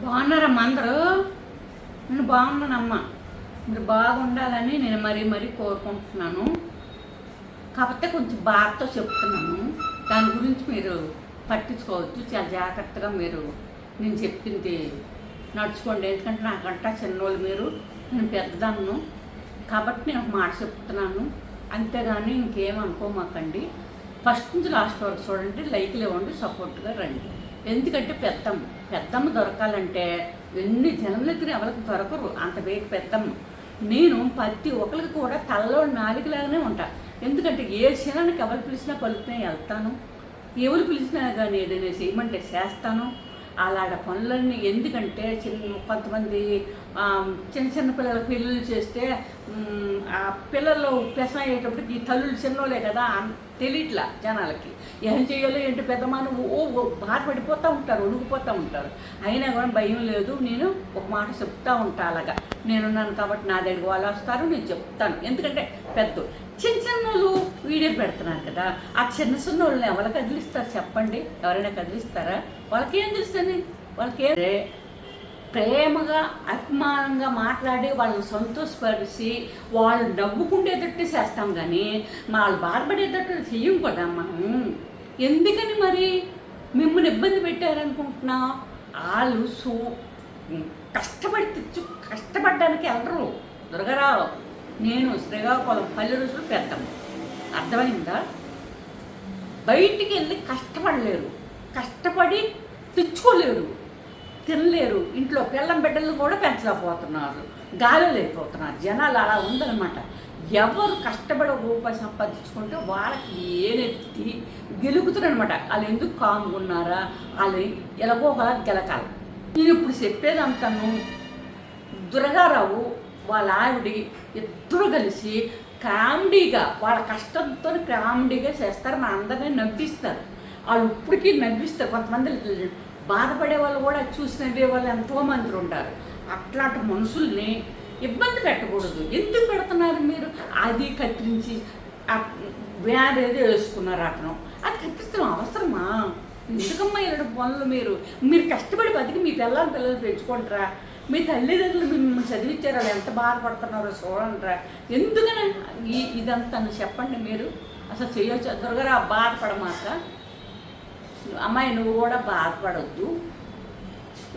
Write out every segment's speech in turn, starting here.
బాగున్నారమ్మా అందరూ? నేను బాగున్నానమ్మా. మీరు బాగుండాలని నేను మరీ మరీ కోరుకుంటున్నాను. కాకపోతే కొంచెం బాధతో చెప్తున్నాను. దాని గురించి మీరు పట్టించుకోవచ్చు. చాలా జాగ్రత్తగా మీరు నేను చెప్పింది నడుచుకోండి. ఎందుకంటే నాకంట చిన్నోళ్ళు మీరు. నేను పెద్దదాన్ను. కాబట్టి నేను ఒక మాట చెప్తున్నాను. అంతేగాని ఇంకేం అనుకోమాకండి. ఫస్ట్ నుంచి లాస్ట్ వరకు చూడండి. లైక్లు ఇవ్వండి. సపోర్ట్గా రండి. ఎందుకంటే పెద్దమ్మ పెద్దమ్మ దొరకాలంటే ఎన్ని జనములకి ఎవరికి దొరకరు. అంత వేగ పెద్దమ్మ. నేను ప్రతి ఒక్కరికి కూడా తలలో నాలుగులాగానే ఉంటా. ఎందుకంటే ఏ క్షణానికి ఎవరు పిలిచినా పలుకునే వెళ్తాను. ఎవరు పిలిచినా కానీ ఏదైనా చేయమంటే చేస్తాను. అలాంటి పనులన్నీ ఎందుకంటే చిన్న కొంతమంది చిన్న చిన్న పిల్లల పెళ్ళిళ్ళు చేస్తే ఆ పిల్లలు పెసం అయ్యేటప్పుడు ఈ తల్లులు చిన్నోలే కదా. తెలియట్లా జనాలకి. ఏం చేయాలో ఏంటి పెద్దమాను ఓ ఓ బాధపడిపోతూ ఉంటారు వణుకుపోతూ ఉంటారు. అయినా కూడా భయం లేదు నేను ఒక మాట చెప్తా ఉంటా అలాగా. నేనున్నాను కాబట్టి నా దగ్గర వాళ్ళు వస్తారు నేను చెప్తాను. ఎందుకంటే పెద్ద చిన్న చిన్నోళ్ళు వీడియో పెడుతున్నారు కదా ఆ చిన్న చిన్న వాళ్ళని ఎవరు కదిలిస్తారు చెప్పండి? ఎవరైనా కదిలిస్తారా? వాళ్ళకి ఏం తెలుస్తుంది? వాళ్ళకి ప్రేమగా అభిమానంగా మాట్లాడి వాళ్ళని సంతోషపరిచి వాళ్ళు నవ్వుకుండేటట్టు చేస్తాం కానీ వాళ్ళు బాధపడేటట్టు చెయ్యం కదా మనం. ఎందుకని మరి? మిమ్మల్ని ఇబ్బంది పెట్టారనుకుంటున్నా? వాళ్ళు సో కష్టపడి తెచ్చు కష్టపడడానికి వెళ్ళరు దొరకరావు నేను శ్రీకాకుళం పల్లె రుచులు పెద్దాం అర్థమైందా? బయటికి వెళ్ళి కష్టపడలేరు. కష్టపడి తెచ్చుకోలేరు. తినలేరు. ఇంట్లో పిల్లం బిడ్డలు కూడా పెంచలేకపోతున్నారు. గాలి లేకపోతున్నారు. జనాలు అలా ఉందన్నమాట. ఎవరు కష్టపడి ఒక రూపాయి సంపాదించుకుంటే వాళ్ళకి ఏనెత్తి గెలుగుతారనమాట వాళ్ళు ఎందుకు కామ్గా ఉన్నారా వాళ్ళు ఎలాగో ఒకలా గెలకాలి. నేను ఇప్పుడు చెప్పేదంతను దుర్గారావు వాళ్ళ ఆవిడ ఇద్దరు కలిసి కామెడీగా వాళ్ళ కష్టంతో కామెడీగా చేస్తారు. మన అందరినీ నవ్విస్తారు. వాళ్ళు ఇప్పటికీ నవ్విస్తారు. కొంతమంది బాధపడే వాళ్ళు కూడా చూసి నవ్వే వాళ్ళు ఎంతోమంది ఉంటారు. అట్లాంటి మనుషుల్ని ఇబ్బంది పెట్టకూడదు. ఎందుకు పెడుతున్నారు మీరు? అది కత్తిరించి బ్యాన్ ఏదో వేసుకున్నారు అతను. అది కత్తిరించడం అవసరమా? ఎందుకమ్మా ఇలాంటి పనులు మీరు? మీరు కష్టపడి బతికి మీ పిల్లలు పిల్లలు పెంచుకుంటారా? మీ తల్లిదండ్రులు మిమ్మల్ని చదివించారు వాళ్ళు ఎంత బాధపడుతున్నారో చూడండిరా. ఎందుకని? ఈ ఇదంతా చెప్పండి మీరు. అసలు చేయొచ్చు త్వరగా బాధపడమాక. అమ్మాయి నువ్వు కూడా బాధపడొద్దు.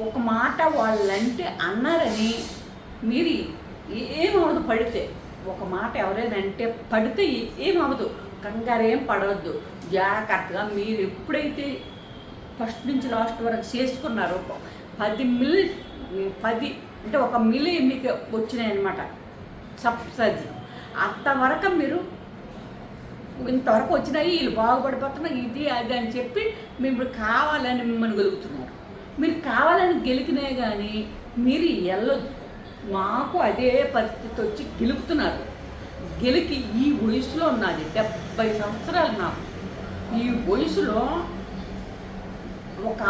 ఒక మాట వాళ్ళంటే అన్నారని మీరు ఏమవదు పడితే. ఒక మాట ఎవరైనా అంటే పడితే ఏమవదు. కంగారు ఏం పడవద్దు జాగ్రత్తగా మీరు ఎప్పుడైతే ఫస్ట్ నుంచి లాస్ట్ వరకు చేసుకున్నారో పది మిల్ పది అంటే ఒక మిలి మీకు వచ్చినాయి అనమాట సబ్సిడీ అంతవరకు మీరు ఇంతవరకు వచ్చినాయి వీళ్ళు బాగుపడిపోతున్నారు ఇది అది అని చెప్పి మేము కావాలని మిమ్మల్ని గెలుగుతున్నారు మీరు కావాలని గెలికినే కానీ మీరు వెళ్ళొద్దు. మాకు అదే పరిస్థితి వచ్చి గెలుపుతున్నారు. గెలికి ఈ వయసులో ఉన్నది డెబ్బై సంవత్సరాలు నాకు. ఈ వయసులో ఒక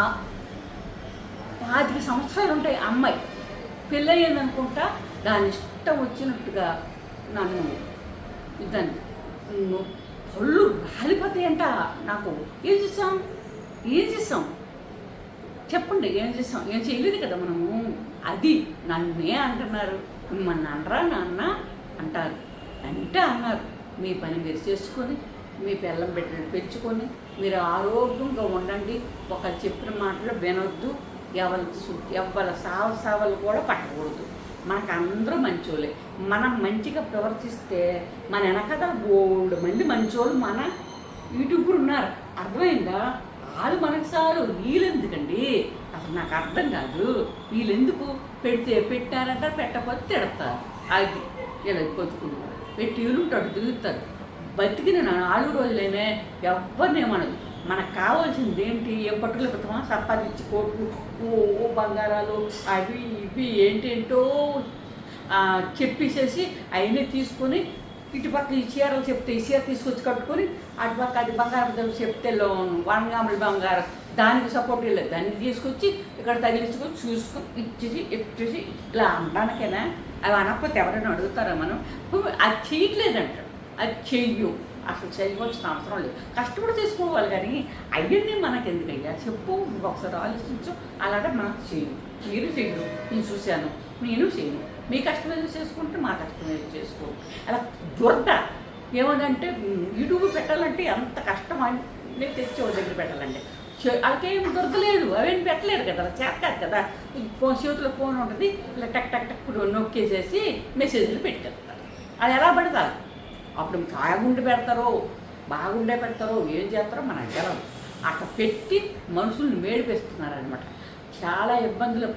పాతిక సంవత్సరాలు ఉంటాయి అమ్మాయి. పెళ్ళయ్యిందనుకుంటా దాని ఇష్టం వచ్చినట్టుగా నన్ను దాన్ని ఒళ్ళు రాలిపోతాయంట నాకు. ఏం చేస్తాం ఏం చేస్తాం చెప్పండి ఏం చేస్తాం ఏం చేయలేదు కదా మనము. అది నన్నే అంటున్నారు. మిమ్మల్ని అనరా నాన్న అంటారు. అంటే అన్నారు మీ పని మీరు చేసుకొని మీ పిల్లం బిడ్డలు పెంచుకొని మీరు ఆరోగ్యంగా ఉండండి. ఒకరు చెప్పిన మాటలు వినొద్దు. ఎవరి ఎవరి సావ సావలు కూడా పట్టకూడదు. మనకు అందరూ మంచోళ్ళే. మనం మంచిగా ప్రవర్తిస్తే మన వెనకద బోల్డ్ మంది మంచోళ్ళు మన యూట్యూబర్ ఉన్నారు. అర్థమైందా? వాళ్ళు మనకు సారు వీళ్ళెందుకండి? అసలు నాకు అర్థం కాదు. వీళ్ళెందుకు? పెడితే పెట్టారంటారు పెట్టకపోతే తిడతారు. అది ఇలా బతుకుంటారు పెట్టి వీళ్ళుంటాడు తిరుగుతారు. బతికిన నాలుగు రోజులైనా ఎవరినేమనదు మనకు కావాల్సింది ఏంటి ఏ పట్టుకుల పెడతామా సంపాదించి కోట్లు. ఓ ఓ బంగారాలు అవి ఇవి ఏంటేంటో చెప్పేసేసి అవన్నీ తీసుకొని ఇటుపక్క ఈ చీరలు చెప్తే ఈ చీర తీసుకొచ్చి కట్టుకొని అటుపక్క అది బంగారం చెప్తే లోన్ వనగాములు బంగారం. దానికి సపోర్ట్ లేదు. దాన్ని తీసుకొచ్చి ఇక్కడ తగిలించుకొని చూసుకొని ఇచ్చేసి ఇచ్చేసి ఇలా అనడానికైనా? అవి అనకపోతే ఎవరైనా అడుగుతారా మనం? అది చేయట్లేదంట. అది చెయ్యు అసలు చేయవలసిన అవసరం లేదు. కష్టపడి చేసుకోవాలి కానీ అవన్నీ మనకి ఎందుకయ్యా చెప్పు నువ్వు ఒకసారి ఆలోచించు. అలాగే మనం చేయను మీరు చేయరు నేను చూశాను. నేను చేయను మీ కష్టం ఏదో చేసుకుంటే మా కష్టం ఏదో చేసుకో అలా దురద ఏమనంటే యూట్యూబ్ పెట్టాలంటే ఎంత కష్టం అన్నీ తెచ్చి ఒక దగ్గర పెట్టాలండి. వాళ్ళకేం దొరకలేదు అవేం పెట్టలేరు కదా. చేస్తారు కదా ఫోన్ చేతిలో ఫోన్ ఉంటుంది. ఇలా టక్ టక్ టక్ నొక్కేసేసి మెసేజ్లు పెట్టేస్తారు అది ఎలా పెడతారు? అప్పుడు కాయగుండి పెడతారో బాగుండే పెడతారో ఏం చేస్తారో మనకు తెలదు అట్లా పెట్టి మనుషుల్ని మేడిపేస్తున్నారనమాట చాలా ఇబ్బందులు.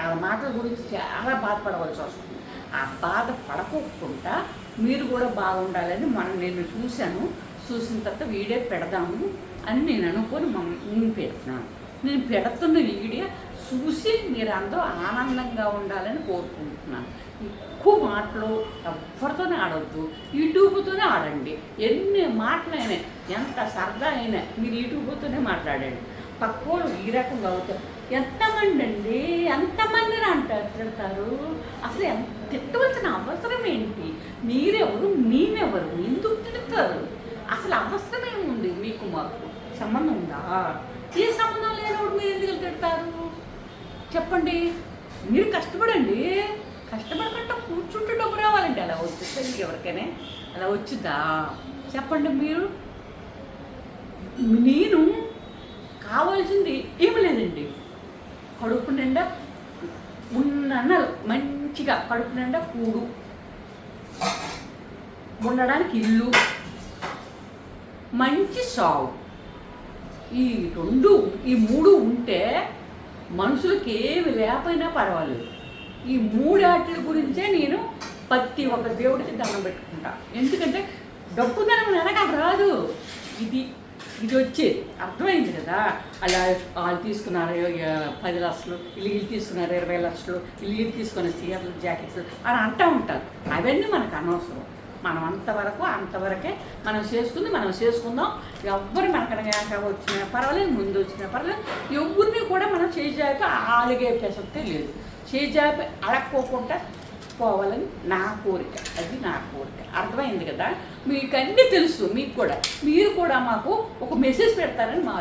ఆ మాటల గురించి చాలా బాధపడవలసి వస్తుంది. ఆ బాధ పడకోకుండా మీరు కూడా బాగుండాలని మనం నేను చూశాను. చూసిన తర్వాత వీడియో పెడదాము అని నేను అనుకొని మమ్మల్ని పెడుతున్నాను నేను పెడుతున్న వీడియో చూసి మీరు అందరూ ఆనందంగా ఉండాలని కోరుకుంటున్నాను. ఎక్కువ మాటలు ఎవరితోనే ఆడవద్దు యూట్యూబ్తోనే ఆడండి. ఎన్ని మాటలైనా ఎంత సరదా అయినా మీరు యూట్యూబ్తోనే మాట్లాడండి. పక్కోళ్ళు ఈ రకంగా అవుతారు. ఎంతమంది అండి? ఎంతమందిని అంటారు తిడతారు? అసలు ఎంత తిట్టవలసిన అవసరం ఏంటి? మీరెవరు? మేమెవరు? ఎందుకు తిడతారు? అసలు అవసరం ఏముంది మీకు మాకు? సంబంధం ఉందా? ఏ సంబంధం లేనోడు మీరు ఎందుకు తిడతారు? చెప్పండి. మీరు కష్టపడండి. కష్టపడకుండా కూర్చుంటే డబ్బు రావాలండి. అలా వచ్చేసరికి ఎవరికైనా. అలా వచ్చిద్దా? చెప్పండి మీరు. నేను కావాల్సింది ఏమి లేదండి. కడుపు నిండా ఉన్న మంచిగా కడుపు నిండా కూడు. ఉండడానికి ఇల్లు. మంచి సాగు. ఈ రెండు ఈ మూడు ఉంటే మనుషులకి ఏమి లేకపోయినా పర్వాలేదు. ఈ మూడాట్ల గురించే నేను ప్రతి ఒక్క దేవుడికి దండం పెట్టుకుంటా. ఎందుకంటే డబ్బు ధనం వెనకాల రాదు. ఇది ఇది వచ్చేది అర్థమైంది కదా. అలా వాళ్ళు తీసుకున్నారు పది లక్షలు వీళ్ళు తీసుకున్నారు ఇరవై లక్షలు ఇల్లు వీళ్ళు తీసుకున్న చీరలు జాకెట్స్ అని అంటూ ఉంటారు. అవన్నీ మనకు అనవసరం. మనం అంతవరకు అంతవరకే మనం చేసుకుంది మనం చేసుకుందాం. ఎవ్వరు మనకనగా వచ్చినా పర్వాలేదు ముందు వచ్చినా పర్వాలేదు. ఎవరిని కూడా మనం చేజాపి ఆలిగే ప్రసక్తే లేదు. చేజాపి అడక్కోకుండా పోవాలని నా కోరిక. అది నా కోరిక. అర్థమైంది కదా? మీకు అన్నీ తెలుసు మీకు కూడా. మీరు కూడా మాకు ఒక మెసేజ్ పెడతారని మా